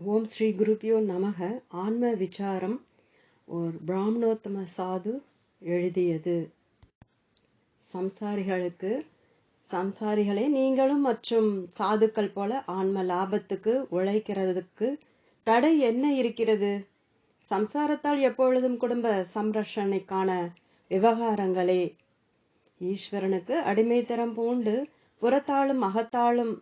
ஓம் ஸ்ரீ குருப்பியோ நமக. ஆன்ம விசாரம் ஒரு பிராமணோத்தம சாது எழுதியது. சம்சாரிகளுக்கு சம்சாரிகளே நீங்களும் மற்றும் சாதுக்கள் போல ஆன்ம லாபத்துக்கு உழைக்கிறதுக்கு தடை என்ன இருக்கிறது? சம்சாரத்தால் எப்பொழுதும் குடும்ப சம்ரஷணைக்கான விவகாரங்களே. ஈஸ்வரனுக்கு அடிமைத்தரம் பூண்டு புறத்தாலும் மகத்தாலும்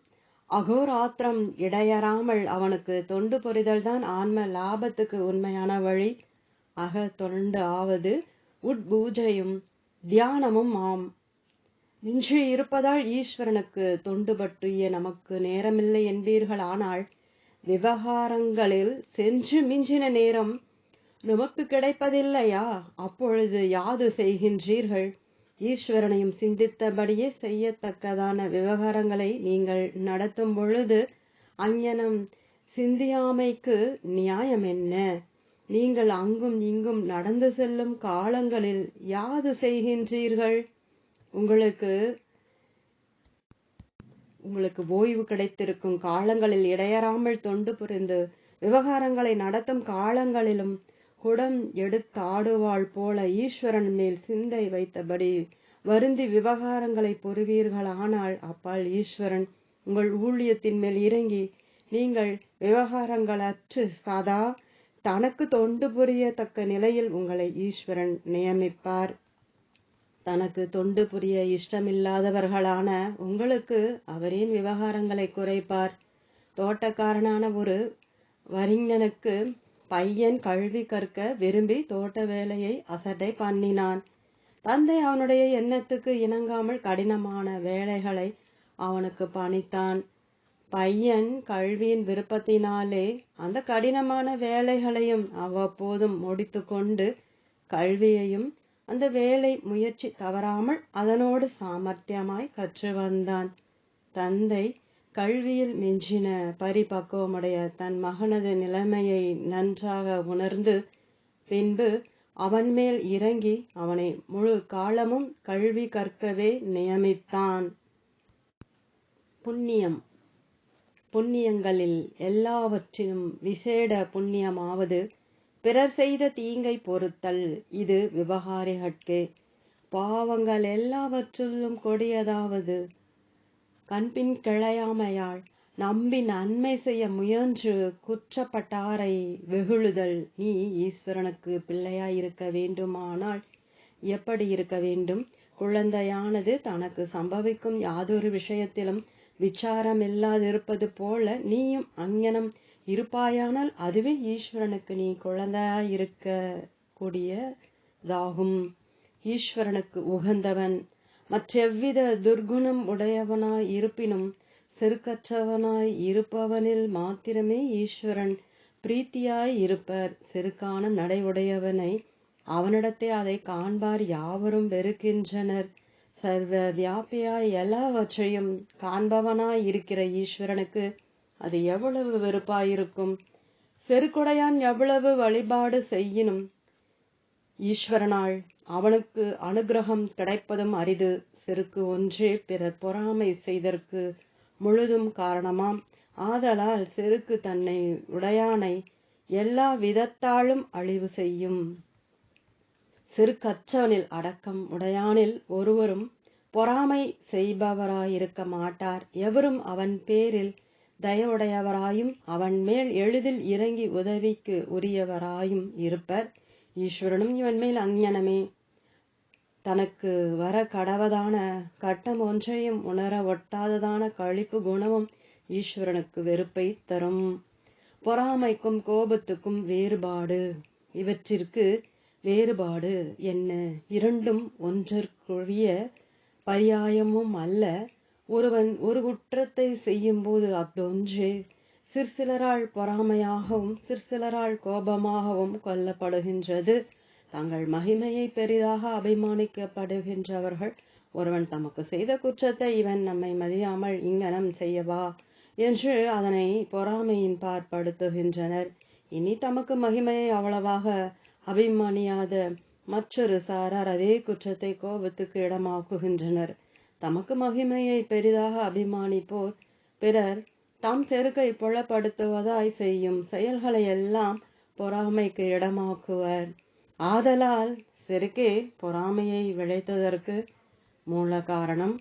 அகோராத்திரம் இடையறாமல் அவனுக்கு தொண்டு பொறிதல்தான் ஆன்ம லாபத்துக்கு உண்மையான வழி. அக தொண்டு ஆவது உட்பூஜையும் தியானமும் ஆம். நின்று இருப்பதால் ஈஸ்வரனுக்கு தொண்டுபட்டுய நமக்கு நேரமில்லை என்பீர்கள். ஆனால் விவகாரங்களில் சென்று மிஞ்சின நேரம் நமக்கு கிடைப்பதில்லையா? அப்பொழுது யாது செய்கின்றீர்கள்? ஈஸ்வரனையும் சிந்தித்தபடியே செய்யத்தக்கதான விவகாரங்களை நீங்கள் நடத்தும் பொழுது அஞ்ஞனம் சிந்தியாமைக்கு நியாயம் என்ன? நீங்கள் அங்கும் இங்கும் நடந்து செல்லும் காலங்களில் யாது செய்கின்றீர்கள்? உங்களுக்கு உங்களுக்கு ஓய்வு கிடைத்திருக்கும் காலங்களில் இடையறாமல் தொண்டு புரிந்து விவகாரங்களை நடத்தும் காலங்களிலும் குடம் எடுத்தாடுவாள் போல ஈஸ்வரன் மேல் சிந்தை வைத்தபடி வருந்தி விவகாரங்களை பொறுவீர்களானால் அப்பால் ஈஸ்வரன் உங்கள் ஊழியத்தின் மேல் இறங்கி நீங்கள் விவகாரங்களற்று சாதா தனக்கு தொண்டு புரியத்தக்க நிலையில் உங்களை ஈஸ்வரன் நியமிப்பார். தனக்கு தொண்டு புரிய இஷ்டமில்லாதவர்களான உங்களுக்கு அவரின் விவகாரங்களை குறைப்பார். தோட்டக்காரனான ஒரு வரிஞனுக்கு பையன் கல்வி கற்க விரும்பி தோட்ட வேலையை அசட்டை பண்ணினான். தந்தை அவனுடைய எண்ணத்துக்கு இணங்காமல் கடினமான வேலைகளை அவனுக்கு பணித்தான். பையன் கல்வியின் விருப்பத்தினாலே அந்த கடினமான வேலைகளையும் அவ்வப்போதும் முடித்து கொண்டு கல்வியையும் அந்த வேலை முயற்சி தவறாமல் அதனோடு சாமர்த்தியமாய் கற்று வந்தான். தந்தை கல்வியில் மிஞ்சின பரிபக்குவமுடைய தன் மகனது நிலைமையை நன்றாக உணர்ந்து பின்பு அவன் மேல் இறங்கி அவனை முழு காலமும் கல்வி கற்கவே நியமித்தான். புண்ணியம். புண்ணியங்களில் எல்லாவற்றிலும் விசேட புண்ணியமாவது பிறர் செய்த தீங்கை பொறுத்தல். இது விவகாரிகட்கே. பாவங்கள் எல்லாவற்றிலும் கொடியதாவது. கண்பின் கிளையாமையாள் நம்பி நன்மை செய்ய முயன்று குற்றப்பட்டாரை வெகுழுதல் நீ ஈஸ்வரனுக்கு பிள்ளையாயிருக்க வேண்டுமானால் எப்படி இருக்க வேண்டும்? குழந்தையானது தனக்கு சம்பவிக்கும் யாதொரு விஷயத்திலும் விசாரம் இல்லாதிருப்பது போல நீயும் அங்ஙனம் இருப்பாயானால் அதுவே ஈஸ்வரனுக்கு நீ குழந்தையாயிருக்க கூடியதாகும். ஈஸ்வரனுக்கு உகந்தவன் மற்றெவ்வித துர்குணம் உடையவனாய் இருப்பினும் செருக்கற்றவனாய் இருப்பவனில் மாத்திரமே ஈஸ்வரன் பிரீத்தியாய் இருப்பர். செருக்கான நடை உடையவனை அவனிடத்தே அதை காண்பார் யாவரும் வெறுக்கின்றனர். சர்வ வியாபியாய் எல்லாவற்றையும் காண்பவனாய் இருக்கிற ஈஸ்வரனுக்கு அது எவ்வளவு வெறுப்பாயிருக்கும்? செருக்குடையான் எவ்வளவு வழிபாடு செய்யினும் ஈஸ்வரனால் அவனுக்கு அனுகிரகம் கிடைப்பதும் அரிது. செருக்கு ஒன்றே பிறர் பொறாமை செய்தற்கு முழுதும் காரணமாம். ஆதலால் செருக்கு தன்னை உடையானை எல்லா விதத்தாலும் அழிவு செய்யும். செருக்கற்றவனில் அடக்கம் உடையானில் ஒருவரும் பொறாமை செய்பவராயிருக்க மாட்டார். எவரும் அவன் பேரில் தயவுடையவராயும் அவன் மேல் எளிதில் இறங்கி உதவிக்கு உரியவராயும் இருப்பர். ஈஸ்வரனும் இவன் மேல் அஞ்ஞனமே. தனக்கு வர கடவதான கட்டம் ஒன்றையும் உணர ஒட்டாததான கழிப்பு குணமும் ஈஸ்வரனுக்கு வெறுப்பை தரும். பொறாமைக்கும் கோபத்துக்கும் வேறுபாடு. இவற்றிற்கு வேறுபாடு என்ன? இரண்டும் ஒன்றற்குரிய பரியாயமும் அல்ல. ஒருவன் ஒரு குற்றத்தை செய்யும்போது அத்தொன்றே சிற்சிலரால் பொறாமையாகவும் சிற்சிலரால் கோபமாகவும் கொல்லப்படுகின்றது. தங்கள் மகிமையை பெரிதாக அபிமானிக்கப்படுகின்றவர்கள். ஒருவன் தமக்கு செய்த குற்றத்தை இவன் நம்மை மதியாமல் இங்கனம் செய்யவா என்று அதனை பொறாமையின் பார்ப்படுத்துகின்றனர் இனி தமக்கு மகிமையை அவ்வளவாக அபிமானியாத மற்றொரு சாரார் அதே குற்றத்தை கோபத்துக்கு இடமாக்குகின்றனர். தமக்கு மகிமையை பெரிதாக அபிமானிப்போர் பிறர் தம் செருக்கை புலப்படுத்துவதாய் செய்யும் செயல்களை எல்லாம் பொறாமைக்கு இடமாக்குவர். ஆதலால் செருக்கே பொறாமையை விளைத்ததற்கு மூல காரணம்.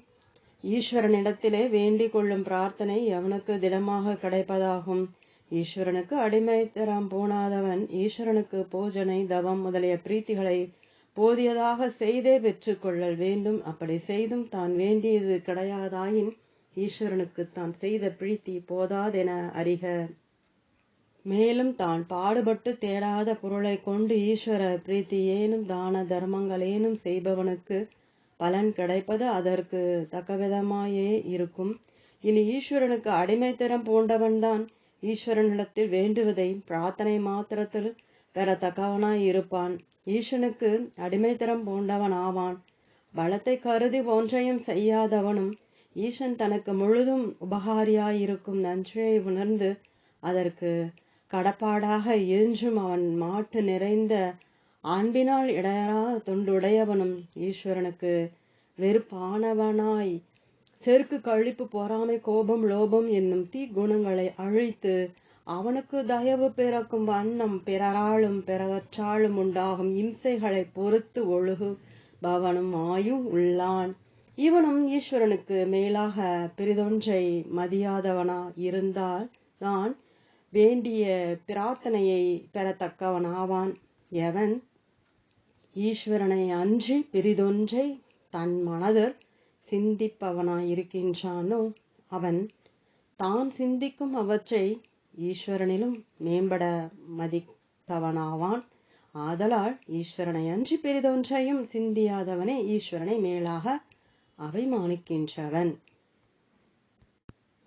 ஈஸ்வரனிடத்திலே வேண்டிக் கொள்ளும் பிரார்த்தனை எவனுக்கு திடமாக கிடைப்பதாகும்? ஈஸ்வரனுக்கு அடிமைத்தரம் போனாதவன் ஈஸ்வரனுக்கு பூஜனை தவம் முதலிய பிரீத்திகளை போதியதாக செய்தே பெற்றுக்கொள்ளல் வேண்டும். அப்படி செய்தும் தான் வேண்டியது கிடையாதாயின் ஈஸ்வரனுக்கு தான் செய்த பிரீத்தி போதாதென அறிக. மேலும் தான் பாடுபட்டு தேடாத பொருளை கொண்டு ஈஸ்வர பிரீத்தி ஏனும் தான தர்மங்களேனும் செய்பவனுக்கு பலன் கிடைப்பது அதற்கு தக்கவிதமாயே இருக்கும். இனி ஈஸ்வரனுக்கு அடிமைத்தரம் பூண்டவன்தான் ஈஸ்வரனிடத்தில் வேண்டுவதை பிரார்த்தனை மாத்திரத்தில் பெறத்தக்கவனாய் இருப்பான். ஈஸ்வனுக்கு அடிமைத்தரம் பூண்டவன் ஆவான். பலத்தை கருதி ஒன்றையும் செய்யாதவனும் ஈசன் தனக்கு முழுதும் உபகாரியாயிருக்கும் நன்றியை உணர்ந்து அதற்கு கடப்பாடாக என்றும் அவன் மாட்டு நிறைந்த அன்பினால் இடையரா தொண்டுடையவனும் ஈஸ்வரனுக்கு வெறுப்பானவனாய். செருக்கு கழிப்பு பொறாமை கோபம் லோபம் என்னும் தீ குணங்களை அழித்து அவனுக்கு தயவு பிறக்கும் வண்ணம் பிறராலும் பிறவற்றாலும் உண்டாகும் இம்சைகளை பொறுத்து ஒழுகு பவனும் ஆயும் உள்ளான். இவனும் ஈஸ்வரனுக்கு மேலாக பெரிதொன்றை மதியாதவனா இருந்தால் தான் வேண்டிய பிரார்த்தனையை பெறத்தக்கவனாவான் எவன்? ஈஸ்வரனை அன்றி பிரிதொன்றை தன் மனதில் சிந்திப்பவனாயிருக்கின்றானோ அவன்? தான் சிந்திக்கும் அவற்றை ஈஸ்வரனிலும் மேம்பட மதிப்பவனாவான் ஆதலால் ஈஸ்வரனை அன்றி பெரிதொன்றையும் சிந்தியாதவனே ஈஸ்வரனை மேலாக அவைமானிக்கின்றவன்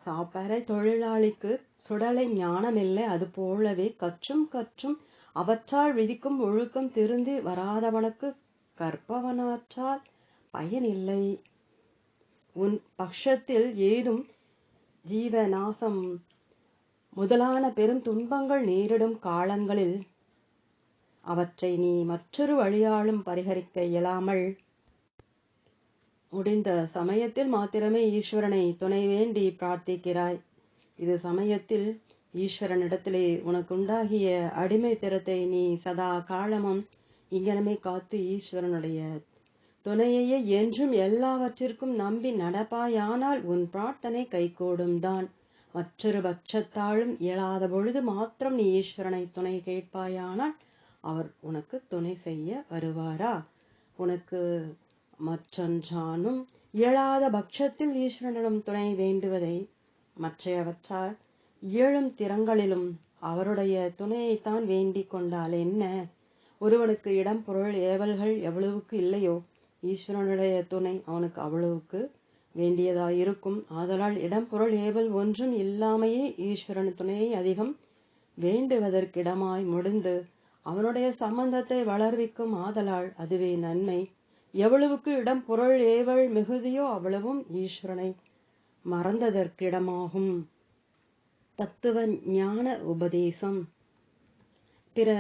சாப்பறை தொழிலாளிக்கு சுடலை ஞானமில்லை. அது போலவே கற்றும் கற்றும் அவற்றால் விதிக்கும் ஒழுக்கம் திருந்தி வராதவனுக்கு கற்பவனாற்றால் பயனில்லை. உன் பட்சத்தில் ஏதும் ஜீவநாசம். முதலான பெரும் துன்பங்கள் நேரிடும் காலங்களில் அவற்றை நீ மற்றொரு வழியாலும் பரிகரிக்க இயலாமல் முடிந்த சமயத்தில் மாத்திரமே ஈஸ்வரனை துணை வேண்டி பிரார்த்திக்கிறாய். இது சமயத்தில் ஈஸ்வரனிடத்திலே உனக்குண்டாகிய அடிமை திறத்தை நீ சதா காலமும் இங்கனமே காத்து ஈஸ்வரனுடைய துணையையே என்றும் எல்லாவற்றிற்கும் நம்பி நடப்பாயானால் உன் பிரார்த்தனை கைகூடும் தான். மற்றொரு பட்சத்தாலும் இயலாத பொழுது மாத்திரம் நீ ஈஸ்வரனை துணை கேட்பாயானால் அவர் உனக்கு துணை செய்ய வருவாரா? உனக்கு மற்றொன்றானும் இயலாத பட்சத்தில் ஈஸ்வரனிடம் துணை வேண்டுவதை மற்றையவற்றால் இயலும் திறங்களிலும் அவருடைய துணையைத்தான் வேண்டிக் கொண்டால் என்ன? ஒருவனுக்கு இடம் பொருள் ஏவல்கள் எவ்வளவுக்கு இல்லையோ ஈஸ்வரனுடைய துணை அவனுக்கு அவ்வளவுக்கு வேண்டியதாயிருக்கும் ஆதலால் இடம் பொருள் ஏவல் ஒன்றும் இல்லாமையே ஈஸ்வரன் துணையை அதிகம் வேண்டுவதற்கிடமாய் முடிந்து அவனுடைய சம்பந்தத்தை வளர்விக்கும். ஆதலால் அதுவே நன்மை. எவ்வளவுக்கு இடம் பொருள் ஏவல் மிகுதியோ அவ்வளவும் ஈஸ்வரனை மறந்ததற்கிடமாகும். தத்துவ ஞான உபதேசம். பிற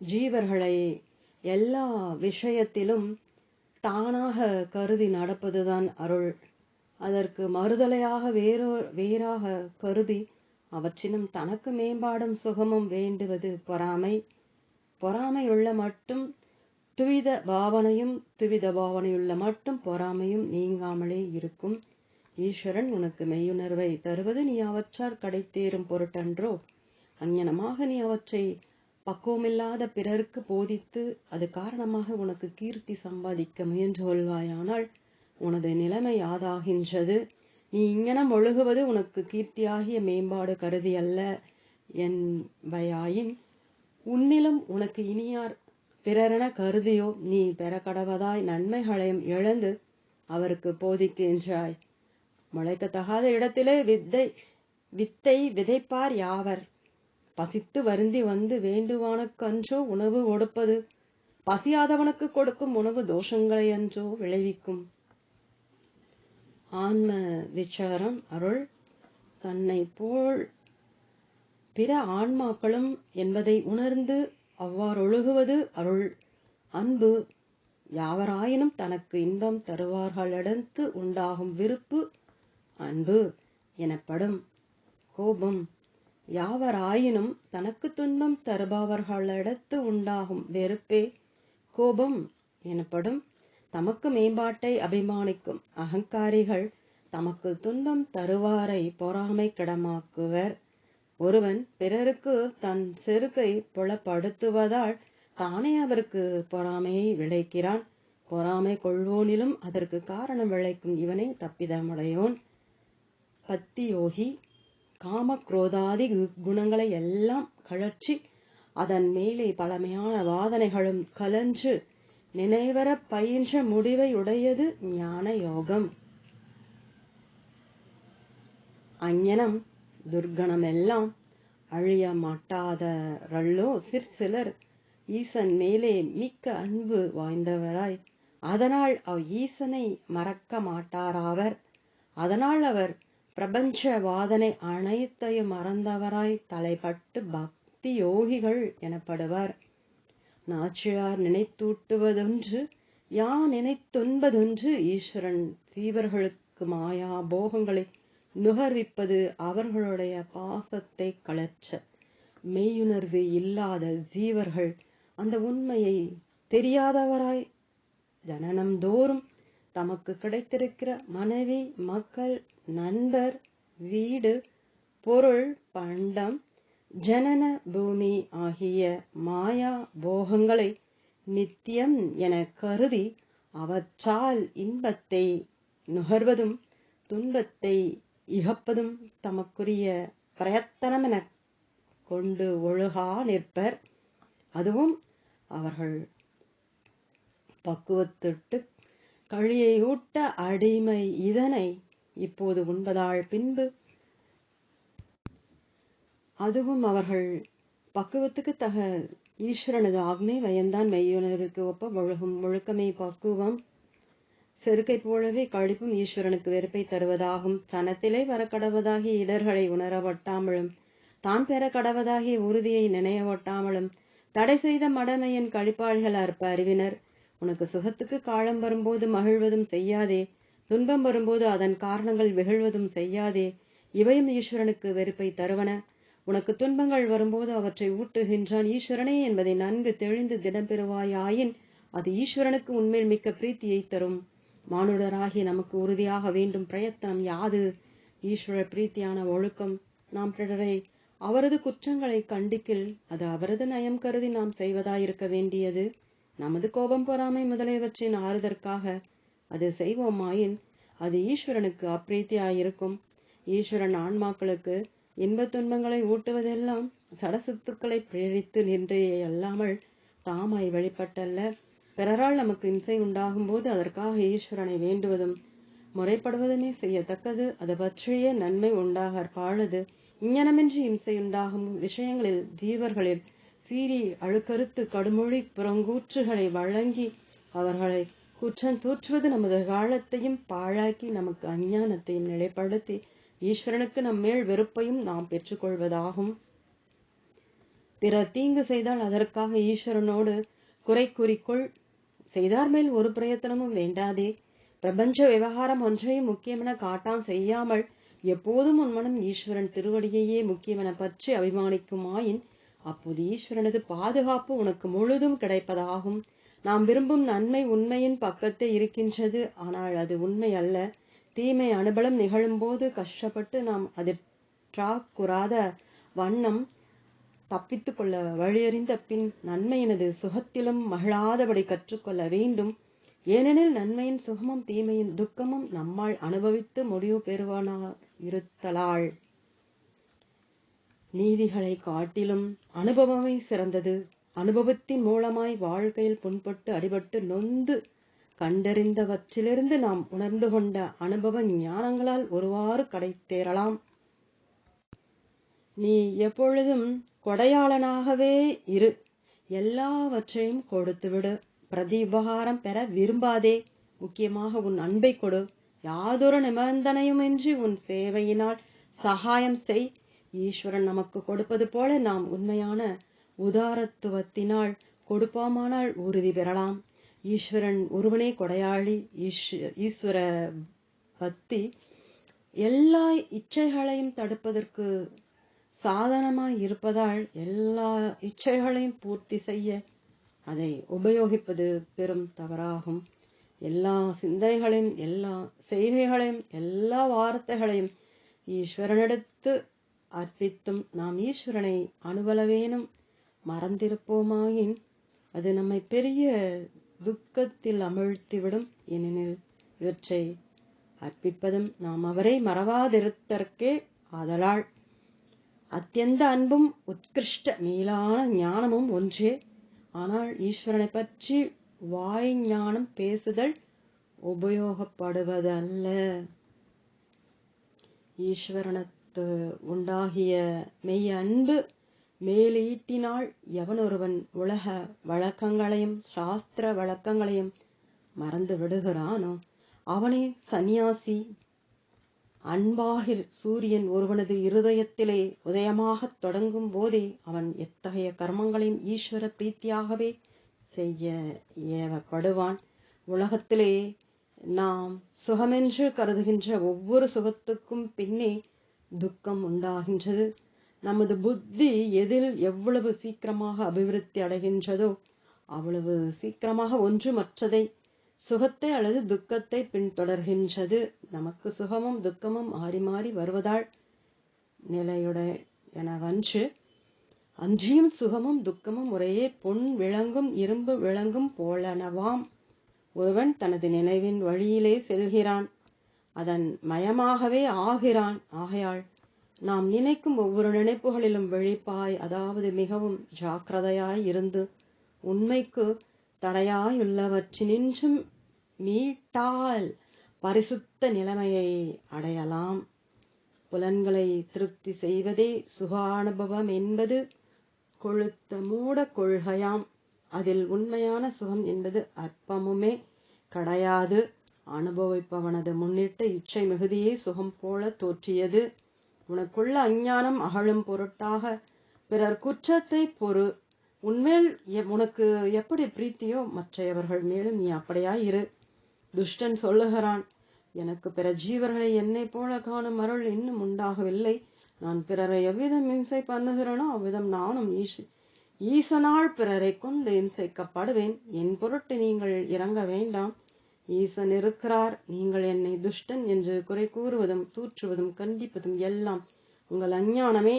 ஜீவர்களை எல்லா விஷயத்திலும் தானாக கருதி நடப்பதுதான் அருள். அதற்கு மறுதலையாக வேறோ வேறாக கருதி அவற்றினும் தனக்கு மேம்பாடும் சுகமும் வேண்டுவது பொறாமை. பொறாமையுள்ள மட்டும் துவித பாவனையும் துவித பாவனையுள்ள மட்டும் பொறாமையும் நீங்காமலே இருக்கும். ஈஸ்வரன் உனக்கு மெய்யுணர்வை தருவது நீ அவற்றார் கடைத்தேறும் பொருட்டன்றோ? அஞ்ஞனமாக நீ அவற்றை பக்குவமில்லாத பிறருக்கு போதித்து அது காரணமாக உனக்கு கீர்த்தி சம்பாதிக்க முயன்று கொள்வாயானால் உனது நிலைமை யாதாகின்றது நீ இங்கனம் ஒழுகுவது உனக்கு கீர்த்தியாகிய மேம்பாடு கருதி அல்ல என்பயாயின் உன்னிலும் உனக்கு இனியார் பிறரென கருதியோ நீ பெறக்கடவதாய் நன்மைகளையும் இழந்து அவருக்கு போதிக்கின்றாய். முளைக்கத்தகாத இடத்திலே வித்தை வித்தை விதைப்பார் யாவர்? பசித்து வருந்தி வந்து வேண்டுவானுக்கன்றோ உணவு கொடுப்பது? பசியாதவனுக்கு கொடுக்கும் உணவு தோஷங்களை அன்றோ விளைவிக்கும். ஆன்ம விசாரம் அருள் தன்னை போல் பிற ஆன்மாக்களும் என்பதை உணர்ந்து அவ்வாறொழுகுவது அருள். அன்பு யாவராயினும் தனக்கு இன்பம் தருவார்களிடத்து உண்டாகும் விருப்பு அன்பு எனப்படும். கோபம் யாவராயினும் தனக்கு துன்பம் தருபவர்களிடத்து உண்டாகும் வெறுப்பே. கோபம் எனப்படும் தமக்கு மேம்பாட்டை அபிமானிக்கும் அகங்காரிகள் தமக்கு துன்பம் தருவாரை பொறாமை கிடமாக்குவர். ஒருவன் பிறருக்கு தன் செருக்கை புலப்படுத்துவதால் தானே அவருக்கு பொறாமையை விளைக்கிறான். பொறாமை கொள்வோனிலும் அதற்கு காரணம் விளைக்கும் இவனை தப்பிதமுடையோன். பத்தியோகி காம குரோதாதி குணங்களை எல்லாம் கழற்றி அதன் மேலே பழமையான வாதனைகளும் கலன்று நினைவர பயின்ற முடிவை உடையது ஞான யோகம் அஞ்ஞனம் துர்கணமெல்லாம் அழிய மாட்டாதரல்லோ சிற்சிலர். ஈசன் மேலே மிக்க அன்பு வாய்ந்தவராய். அதனால் அவ் ஈசனை மறக்க மாட்டாராவர். அதனால் அவர் பிரபஞ்ச வாதனை அனைத்தையும் மறந்தவராய் தலைப்பட்டு பக்தி யோகிகள் எனப்படுவார். நாச்சியார் நினைத்தூட்டுவதொன்று யான் நினைத்துன்பதொன்று ஈஸ்வரன் சீவர்களுக்கு மாயா போகங்களை நுகர்விப்பது அவர்களுடைய பாசத்தை கலற்ற மெய்யுணர்வு இல்லாத ஜீவர்கள். அந்த உண்மையை தெரியாதவராய் ஜனனம் தோறும் தமக்கு கிடைத்திருக்கிற மனைவி மக்கள் நண்பர் வீடு பொருள் பண்டம் ஜனன பூமி ஆகிய மாயா போகங்களை நித்தியம் என கருதி அவற்றால் இன்பத்தை நுகர்வதும் துன்பத்தை இகப்பதும் தமக்குரிய பிரயத்தனம் என கொண்டு ஒழுகா நிற்பர். அதுவும் அவர்கள் பக்குவத்திட்டு கழியை ஊட்ட அடிமை இதனை இப்போது உண்பதால் பின்பு அதுவும் அவர்கள் பக்குவத்துக்கு தக ஈஸ்வரனது ஆக்னை வயந்தான் மெய்யுணருக்கு ஒப்ப ஒழுகும் ஒழுக்கமே பக்குவம். செருக்கை போலவே கழிப்பும் ஈஸ்வரனுக்கு வெறுப்பை தருவதாகும். தனத்திலே வர கடவதாகிய இடர்களை உணர ஒட்டாமலும் தான் பெற கடவதாகிய உறுதியை நினைய ஒட்டாமலும் தடை செய்த மடமையின் கழிப்பாளிகள் அற்ப அறிவினர். உனக்கு சுகத்துக்கு காலம் வரும்போது மகிழ்வதும் செய்யாதே. துன்பம் வரும்போது அதன் காரணங்கள் வெகுழ்வதும் செய்யாதே. இவையும் ஈஸ்வரனுக்கு வெறுப்பை தருவன. உனக்கு துன்பங்கள் வரும்போது அவற்றை ஊட்டுகின்றான் ஈஸ்வரனே என்பதை நன்கு தெளிந்து திடம் பெறுவாயாயின் அது ஈஸ்வரனுக்கு உண்மையில் மிக்க பிரீத்தியை தரும். மானுடராகி நமக்கு உறுதியாக வேண்டும் பிரயத்தனம் யாது? ஈஸ்வர பிரீத்தியான ஒழுக்கம். நாம் பிறரை அவரது குற்றங்களை கண்டிக்கில் அது அவரது நயம் கருதி நாம் செய்வதாயிருக்க வேண்டியது. நமது கோபம் பொறாமை முதலியவற்றின் ஆறுதற்காக அது செய்வோமாயின் அது ஈஸ்வரனுக்கு அப்பிரீத்தியாயிருக்கும் ஈஸ்வரன் ஆன்மாக்களுக்கு இன்பத் துன்பங்களை ஊட்டுவதெல்லாம் சடசத்துக்களை பிரேரித்து நின்றே அல்லாமல் தாமாய் வெளிப்பட்டல்ல பிறரால் நமக்கு இம்சை உண்டாகும் போது அதற்காக ஈஸ்வரனை வேண்டுவதும் முறைப்படுவதுமே செய்யத்தக்கது. அது பற்றிய நன்மை உண்டாக பாழது. இம்சை இம்சையுண்டாகும் விஷயங்களில் ஜீவர்களில் சீறி அழுக்கறுத்து கடுமொழி புறங்கூற்றுகளை வழங்கி அவர்களை குற்றம் தூற்றுவது நமது காலத்தையும் பாழாக்கி நமக்கு அஞ்ஞானத்தையும் நிலைப்படுத்தி ஈஸ்வரனுக்கு நம்மேல் வெறுப்பையும் நாம் பெற்றுக்கொள்வதாகும். பிறர் தீங்கு செய்தால் அதற்காக ஈஸ்வரனோடு குறை கூறிக்கொள் செய்தார் மேல் ஒரு பிரயத்தனமும் வேண்டாதே. பிரபஞ்ச விவகாரம் ஒன்றையும் முக்கியமென காட்டான் செய்யாமல் எப்போதும் உன் மனம் ஈஸ்வரன் திருவடியையே முக்கியமென பற்றி அபிமானிக்குமாயின் அப்போது ஈஸ்வரனது பாதுகாப்பு உனக்கு முழுதும் கிடைப்பதாகும். நாம் விரும்பும் நன்மை உண்மையின் பக்கத்தே இருக்கின்றது. ஆனால் அது உண்மை அல்ல. தீமை அனுபலம் நிகழும்போது கஷ்டப்பட்டு நாம் அதிற்றாக்குறாத வண்ணம் தப்பித்து கொள்ள வழியறிந்த பின் நன்மையினது சுகத்திலும் மகிழாதபடி கற்றுக்கொள்ள வேண்டும். ஏனெனில் நன்மையின் சுகமும் தீமையின் துக்கமும் நம்மால் அனுபவித்து முடிவு பெறுவனா இருத்தலாள் நீதிகளை காட்டிலும் அனுபவமே சிறந்தது. அனுபவத்தின் மூலமாய் வாழ்க்கையில் புண்பட்டு அடிபட்டு நொந்து கண்டறிந்தவற்றிலிருந்து நாம் உணர்ந்து கொண்ட அனுபவ ஞானங்களால் ஒருவாறு கடை தேரலாம் நீ எப்பொழுதும் கொடையாளனாகவே இரு. எல்லாவற்றையும் கொடுத்துவிடு பிரதி உபகாரம் பெற விரும்பாதே. முக்கியமாக உன் அன்பை கொடு. யாதொரு நிபந்தனையுமின்றி உன் சேவையினால் சகாயம் செய். ஈஸ்வரன் நமக்கு கொடுப்பது போல நாம் உண்மையான உதாரத்துவத்தினால் கொடுப்போமானால் உறுதி பெறலாம். ஈஸ்வரன் ஒருவனே கொடையாளி. ஈஸ்வர பக்தி எல்லா இச்சைகளையும் தடுப்பதற்கு சாதனமாய் இருப்பதால் எல்லா இச்சைகளையும் பூர்த்தி செய்ய அதை உபயோகிப்பது பெரும் தவறாகும். எல்லா சிந்தைகளையும் எல்லா செய்கைகளையும் எல்லா வார்த்தைகளையும் ஈஸ்வரனிடத்து அர்ப்பித்தும் நாம் ஈஸ்வரனை அணுவளவேனும் மறந்திருப்போமாயின் அது நம்மை பெரிய துக்கத்தில் அமிழ்த்திவிடும். ஏனெனில் இவற்றை அர்ப்பிப்பதும் நாம் அவரை மறவாதிருத்தற்கே ஆதலால். அத்தியந்த அன்பும் உத்கிருஷ்ட மேலான ஞானமும் ஒன்றே. ஆனால் ஈஸ்வரனை பற்றி வாய் ஞானம் பேசுதல் உபயோகப்படுவதல்ல. ஈஸ்வரனத்து உண்டாகிய மெய் அன்பு மேலீட்டினால் எவனொருவன் உலக வழக்கங்களையும் சாஸ்திர வழக்கங்களையும் மறந்து விடுகிறானோ அவனே சந்நியாசி அன்பாகில் சூரியன் ஒருவனது இருதயத்திலே உதயமாகத் தொடங்கும் போதே அவன் எத்தகைய கர்மங்களையும் ஈஸ்வர பிரீத்தியாகவே செய்ய ஏவப்படுவான். உலகத்திலே நாம் சுகமென்று கருதுகின்ற ஒவ்வொரு சுகத்துக்கும் பின்னே துக்கம் உண்டாகின்றது. நமது புத்தி எதில் எவ்வளவு சீக்கிரமாக அபிவிருத்தி அடைகின்றதோ அவ்வளவு சீக்கிரமாக ஒன்று மற்றதை சுகத்தை அல்லது துக்கத்தை பின்தொடர்கின்றது. நமக்கு சுகமும் துக்கமும் மாறி மாறி வருவதால் நிலையுடைய எனவன்று அன்றியும் சுகமும் துக்கமும் முறையே பொன் விளங்கும் இரும்பு விளங்கும் போலனவாம். ஒருவன் தனது நினைவின் வழியிலே செல்கிறான் அதன் மயமாகவே ஆகிறான். ஆகையாள் நாம் நினைக்கும் ஒவ்வொரு நினைப்புகளிலும் வெளிப்பாய் அதாவது மிகவும் ஜாக்கிரதையாய் இருந்து உண்மைக்கு தடையாயுள்ளவற்றினின்றும் மீட்டால் பரிசுத்த நிலைமையை அடையலாம். புலன்களை திருப்தி செய்வதே சுகானுபவம் என்பது கொழுத்த மூட கொள்கையாம். அதில் உண்மையான சுகம் என்பது அற்பமுமே கிடையாது. அனுபவிப்பவனது முன்னிட்டு இச்சை மிகுதியே சுகம் போல தோற்றியது. உனக்குள்ள அஞ்ஞானம் அகழும் பொருட்டாக பிறர் குற்றத்தை பொறு உன்மேல் உனக்கு எப்படி பிரீத்தியோ மற்றையவர்கள் மேலும் நீ அப்படியாய் இரு. துஷ்டன் சொல்லுகிறான் எனக்கு பிற ஜீவர்களை என்னை போல காணும் அருள் இன்னும் உண்டாகவில்லை. நான் பிறரை எவ்விதம் இம்சை பண்ணுகிறேனோ அவ்விதம் நானும் ஈஷ் ஈசனால் பிறரை கொண்டு இம்சைக்கப்படுவேன். என் பொருட்டு நீங்கள் இறங்க வேண்டாம். ஈசன் இருக்கிறார் நீங்கள் என்னை துஷ்டன் என்று குறை கூறுவதும் தூற்றுவதும் கண்டிப்பதும் எல்லாம் உங்கள் அஞ்ஞானமே.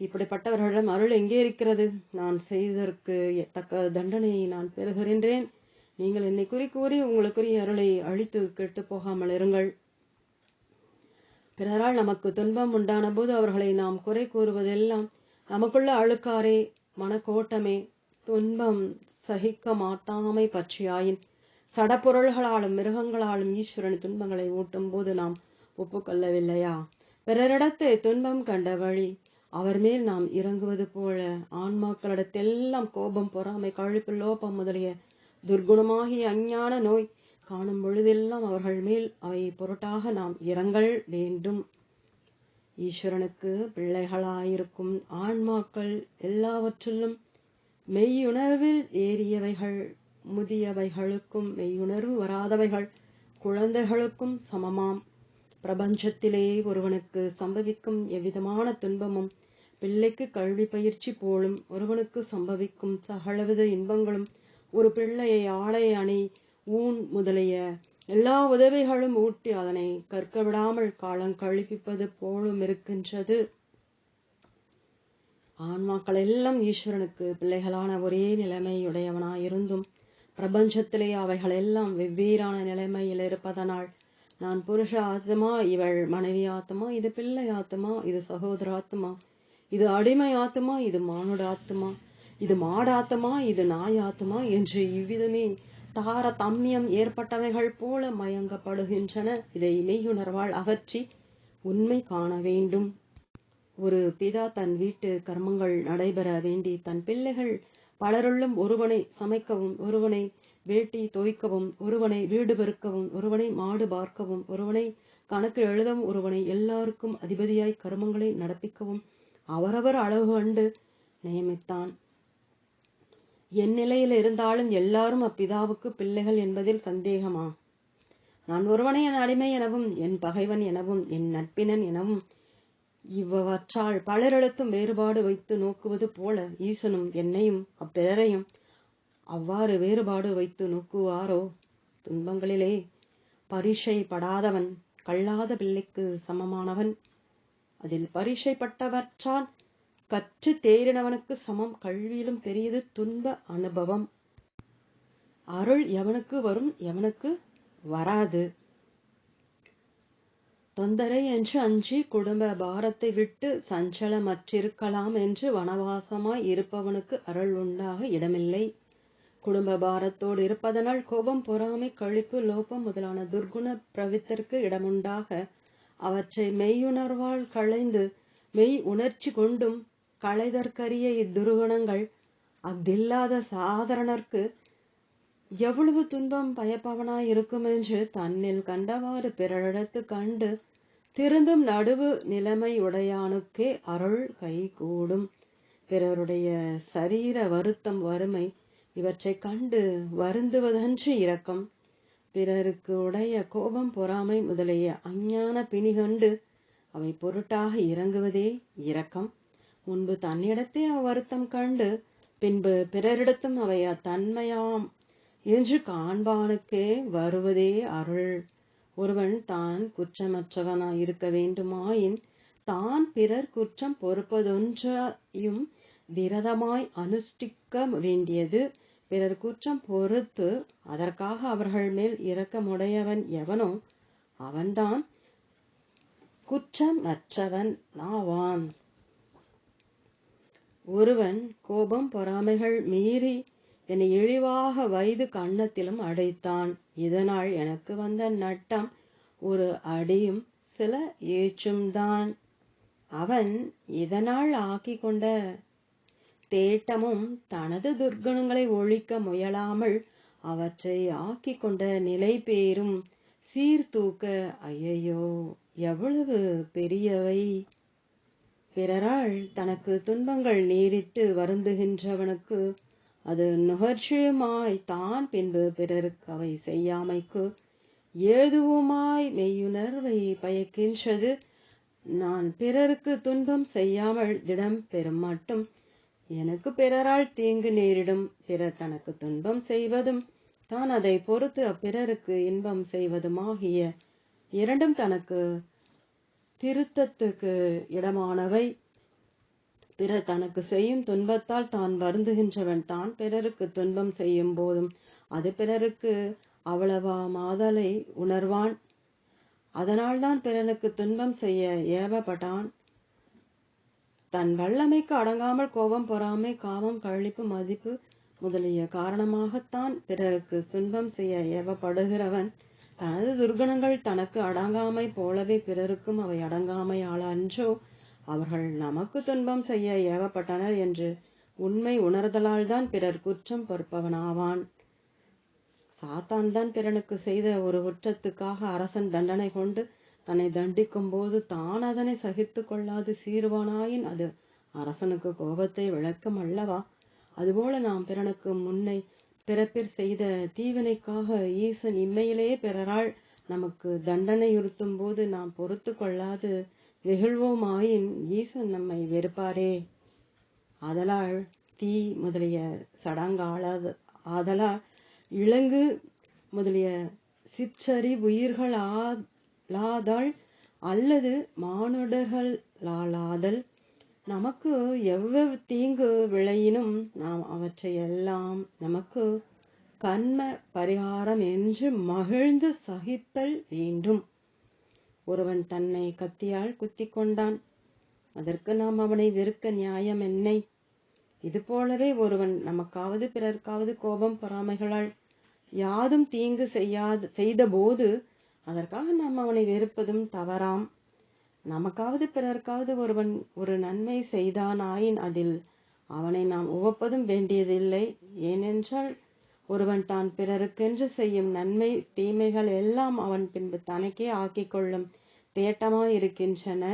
இப்படிப்பட்டவர்களிடம் அருள் எங்கே இருக்கிறது? நான் செய்ததற்கு தக்க தண்டனையை நான் பெறுகிறேன் நீங்கள் என்னை குறி கூறி உங்களுக்குரிய அருளை அழித்து கெட்டு போகாமல் இருங்கள். பிறரால் நமக்கு துன்பம் உண்டான போது அவர்களை நாம் குறை கூறுவதெல்லாம் நமக்குள்ள அழுக்காரே மனக்கோட்டமே. துன்பம் சகிக்க மாட்டாமை பற்றியாயின் சடப்பொருள்களாலும் மிருகங்களாலும் ஈஸ்வரன் துன்பங்களை ஊட்டும் போது நாம் ஒப்புக்கொள்ளவில்லையா? பிறரிடத்து துன்பம் கண்ட வழி அவர் மேல் நாம் இறங்குவது போல ஆன்மாக்களிடத்தெல்லாம் கோபம் பொறாமை கழிப்பு லோபம் முதலிய துர்குணமாகிய அஞ்ஞான நோய் காணும் பொழுதெல்லாம் அவர்கள் மேல் அவை பொருட்டாக நாம் இறங்கள் வேண்டும். ஈஸ்வரனுக்கு பிள்ளைகளாயிருக்கும் ஆன்மாக்கள் எல்லாவற்றிலும் மெய்யுணர்வில் ஏறியவைகள் முதியவைகளுக்கும் மெய்யுணர்வு வராதவைகள் குழந்தைகளுக்கும் சமமாம். பிரபஞ்சத்திலே ஒருவனுக்கு சம்பவிக்கும் எவ்விதமான துன்பமும் பிள்ளைக்கு கல்வி பயிற்சி போலும் ஒருவனுக்கு சம்பவிக்கும் சகலவித இன்பங்களும் ஒரு பிள்ளையை ஆலை அணி ஊன் முதலிய எல்லா உதவிகளும் ஊட்டி அதனை கற்க விடாமல் காலம் கழிப்பிப்பது போலும் இருக்கின்றது. ஆன்மாக்கள் எல்லாம் ஈஸ்வரனுக்கு பிள்ளைகளான ஒரே நிலைமையுடையவனாயிருந்தும் பிரபஞ்சத்திலே அவைகள் எல்லாம் வெவ்வேறான நிலைமையில் இருப்பதனால் நான் புருஷ ஆத்மா இவள் மனைவி ஆத்மா இது பிள்ளை ஆத்மா இது சகோதர ஆத்மா இது அடிமை ஆத்மா இது மானுட ஆத்மா இது மாடாத்தமா இது நாய் ஆத்மா என்று இவ்விதமே தார தம்மியம் ஏற்பட்டவைகள் போல மயங்கப்படுகின்றன. இதை மெய்யுணர்வால் அகற்றி உண்மை காண வேண்டும். ஒரு பிதா தன் வீட்டு கர்மங்கள் நடைபெற வேண்டி தன் பிள்ளைகள் பலருள்ளும் ஒருவனை சமைக்கவும் ஒருவனை வேட்டி துவைக்கவும் ஒருவனை வீடு பெருக்கவும் ஒருவனை மாடு பார்க்கவும் ஒருவனை கணக்கு எழுதவும் ஒருவனை எல்லாருக்கும் அதிபதியாய் கருமங்களை நடப்பிக்கவும் அவரவர் அளவு கண்டு நியமித்தான். என் நிலையில் இருந்தாலும் எல்லாரும் அப்பிதாவுக்கு பிள்ளைகள் என்பதில் சந்தேகமா? நான் ஒருவனை என் அடிமை எனவும் என் பகைவன் எனவும் என் நட்பினன் எனவும் இவ்வவற்றால் பலரிடத்தும் வேறுபாடு வைத்து நோக்குவது போல ஈசனும் என்னையும் அப்பிறரையும் அவ்வாறு வேறுபாடு வைத்து நோக்குவாரோ? துன்பங்களிலே பரிசை படாதவன் கல்லாத பிள்ளைக்கு சமமானவன். அதில் பரிசைப்பட்டவற்றால் கற்று தேறினவனுக்கு சமம். கல்வியிலும் பெரியது துன்ப அனுபவம். அருள் எவனுக்கு வரும் எவனுக்கு வராது. தொந்தரை என்று அஞ்சி குடும்ப பாரத்தை விட்டு சஞ்சலமற்றிருக்கலாம் என்று வனவாசமாய் இருப்பவனுக்கு அருள் உண்டாக இடமில்லை. குடும்ப பாரத்தோடு இருப்பதனால் கோபம் பொறாமை கழிப்பு லோபம் முதலான துர்குண பிரவித்திற்கு இடமுண்டாக அவற்றை மெய்யுணர்வால் களைந்து மெய் உணர்ச்சி கொண்டும் களைதற்கரிய இத்துருகுணங்கள் அஃதில்லாத சாதாரணர்க்கு எவ்வளவு துன்பம் பயப்பவனாய் இருக்கும் என்று தன்னில் கண்டவாறு பிறரிடத்து கண்டு திருந்தும் நடுவு நிலைமை உடையானுக்கே அருள் கைகூடும். பிறருடைய சரீர வருத்தம் வறுமை இவற்றை கண்டு வருந்துவதன்று இரக்கம். பிறருக்கு உடைய கோபம் பொறாமை முதலிய அஞ்ஞான பிணி கண்டு அவை பொருட்டாக இறங்குவதே இரக்கம். முன்பு தன்னிடத்தே அவ்வருத்தம் கண்டு பின்பு பிறரிடத்தும் அவை அத்தன்மையாம் என்று காண்பானுக்கே வருவதே அருள். ஒருவன் தான் குற்றமற்றவனாய் இருக்க வேண்டுமாயின் தான் பிறர் குற்றம் பொறுப்பதொன்றையும் விரதமாய் அனுஷ்டிக்க வேண்டியது பிறர் குற்றம் பொறுத்து அதற்காக அவர்கள் மேல் இரக்கமுடையவன் எவனோ அவன்தான் குற்றமற்றவன் ஆவான். ஒருவன் கோபம் பொறாமைகள் மீறி என்னை இழிவாக வைது கன்னத்திலும் அடைத்தான். இதனால் எனக்கு வந்த நட்டம் ஒரு அடியும் சில ஏச்சும் தான் அவன் இதனால் ஆக்கி கொண்ட தேட்டமும் தனது துர்க்குணங்களை ஒழிக்க முயலாமல் அவற்றை ஆக்கி கொண்ட நிலை பேரும் சீர்தூக்க ஐயையோ எவ்வளவு பெரியவை? பிறரால் தனக்கு துன்பங்கள் நேரிட்டு வருந்துகின்றவனுக்கு அது நுகர்ச்சியுமாய் தான் பின்பு பிறருக்கு அவை செய்யாமைக்கு ஏதுவுமாய் மெய்யுணர்வை பயக்கின்றது. நான் பிறருக்கு துன்பம் செய்யாமல் திடம் பெறும் மட்டும் எனக்கு பிறரால் தீங்கு நேரிடும். பிறர் தனக்கு துன்பம் செய்வதும் தான் அதை பொறுத்து அப்பிறருக்கு இன்பம் செய்வதுமாகிய இரண்டும் தனக்கு திருத்தத்துக்கு இடமானவை. பிறர் தனக்கு செய்யும் துன்பத்தால் தான் வருந்துகின்றவன். தான் பிறருக்கு துன்பம் செய்யும் போதும் அது பிறருக்கு அவ்வளவா மாதலை உணர்வான். அதனால்தான் பிறனுக்கு துன்பம் செய்ய ஏவப்பட்டான். தன் வல்லமைக்கு அடங்காமல் கோபம் பொறாமை காமம் கழிப்பு மதிப்பு முதலிய காரணமாகத்தான் பிறருக்கு துன்பம் செய்ய ஏவப்படுகிறவன். தனது துர்குணங்கள் தனக்கு அடங்காமை போலவே பிறருக்கும் அவை அடங்காமையால் அன்றோ அவர்கள் நமக்கு துன்பம் செய்ய ஏவப்பட்டனர் என்று உண்மை உணர்தலால் தான் பிறர் குற்றம் பொறுப்பவனாவான். சாத்தான் தான் பிறனுக்கு செய்த ஒரு குற்றத்துக்காக அரசன் தண்டனை கொண்டு தன்னை தண்டிக்கும் போது தான் அதனை சகித்து கொள்ளாது சீர்வானாயின் அது. அரசனுக்கு கோபத்தை விளக்கும் அல்லவா? அதுபோல நாம் பிறனுக்கு முன்னை பிறப்பிற் செய்த தீவினைக்காக ஈசன் இம்மையிலேயே பிறரால் நமக்கு தண்டனையுறுத்தும் போது நாம் பொறுத்து கொள்ளாது வெகிழ்வோமாயின் ஈசன் நம்மை வெறுப்பாரே. ஆதலால் தீ முதலிய சடங்காளாத ஆதலால் இலங்கு முதலிய சிற்றறி லாதாள் அல்லது மானுடர்களாலாதல். நமக்கு எவ்வளவு தீங்கு விளையினும் நாம் அவற்றை எல்லாம் நமக்கு கண்ம பரிகாரம் என்று மகிழ்ந்து சகித்தல் வேண்டும். ஒருவன் தன்னை கத்தியால் குத்தி கொண்டான். அதற்கு நாம் அவனை வெறுக்க நியாயம் என்னை? இது போலவே ஒருவன் நமக்காவது பிறர்க்காவது கோபம் பொறாமைகளால் யாதும் தீங்கு செய்யாது செய்த போது அதற்காக நாம் அவனை வெறுப்பதும் தவறாம். நமக்காவது பிறர்க்காவது ஒருவன் ஒரு நன்மை செய்தானாயின் அதில் அவனை நாம் உவப்பதும் வேண்டியதில்லை. ஏனென்றால் ஒருவன் தான் பிறருக்கென்று செய்யும் நன்மை தீமைகள் எல்லாம் அவன் பின்பு தனக்கே ஆக்கிக் கொள்ளும் தேட்டமாயிருக்கின்றன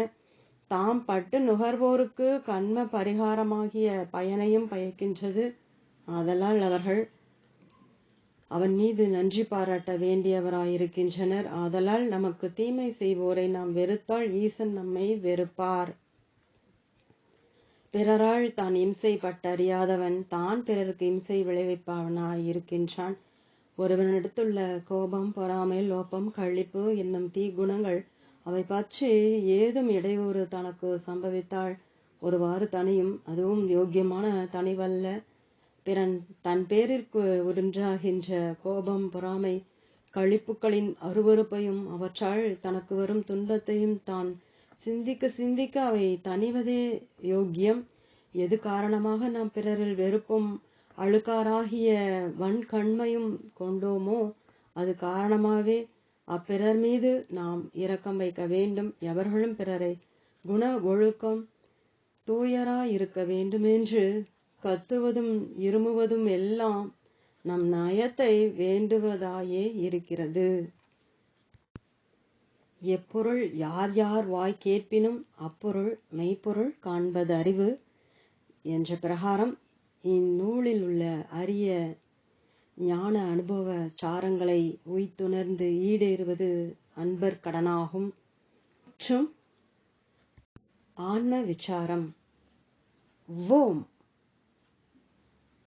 தாம் பட்டு நுகர்வோருக்கு கண்ம பரிகாரமாகிய பயனையும் பயக்கின்றது. ஆதலால் அவர்கள் அவன் மீது நன்றி பாராட்ட வேண்டியவராயிருக்கின்றனர். ஆதலால் நமக்கு தீமை செய்வோரை நாம் வெறுத்தால் ஈசன் நம்மை வெறுப்பார். பிறரால் தான் இம்சைப்பட்டறியாதவன் தான் பிறருக்கு இம்சை விளைவிப்பவனாய் இருக்கின்றான் ஒருவனிடத்துள்ள கோபம் பொறாமை லோபம் கழிப்பு என்னும் தீக்குணங்கள் அவை பற்றி ஏதும் இடையூறு தனக்கு சம்பவித்தால் ஒருவாறு தனியும் அதுவும் யோக்கியமான தனிவல்ல பிறன் தன் பேரிற்கு உறின்றாகின்ற கோபம் பொறாமை கழிப்புகளின் அருவறுப்பையும் அவற்றால் தனக்கு வரும் துன்பத்தையும் தான் சிந்திக்க சிந்திக்க அவை தனிவதே யோக்கியம். எது காரணமாக நாம் பிறரில் வெறுப்பும் அழுக்காராகிய வன்கண்மையும் கொண்டோமோ அது காரணமாகவே அப்பிறர் மீது நாம் இரக்கம் வைக்க வேண்டும். எவர்களும் பிறரை குண ஒழுக்கம் தூயராயிருக்க வேண்டுமென்று கத்துவதும் இருமுவதும் எல்லாம் நம் நயத்தை வேண்டுவதாயே இருக்கிறது. எப்பொருள் யார் யார் வாய் கேட்பினும் அப்பொருள் மெய்ப்பொருள் காண்பது அறிவு என்ற பிரகாரம் இந்நூலில் உள்ள அரிய ஞான அனுபவ சாரங்களை உய்த்துணர்ந்து ஈடேறுவது அன்பர் கடனாகும். மற்றும் ஆன்ம விசாரம். ஓம்!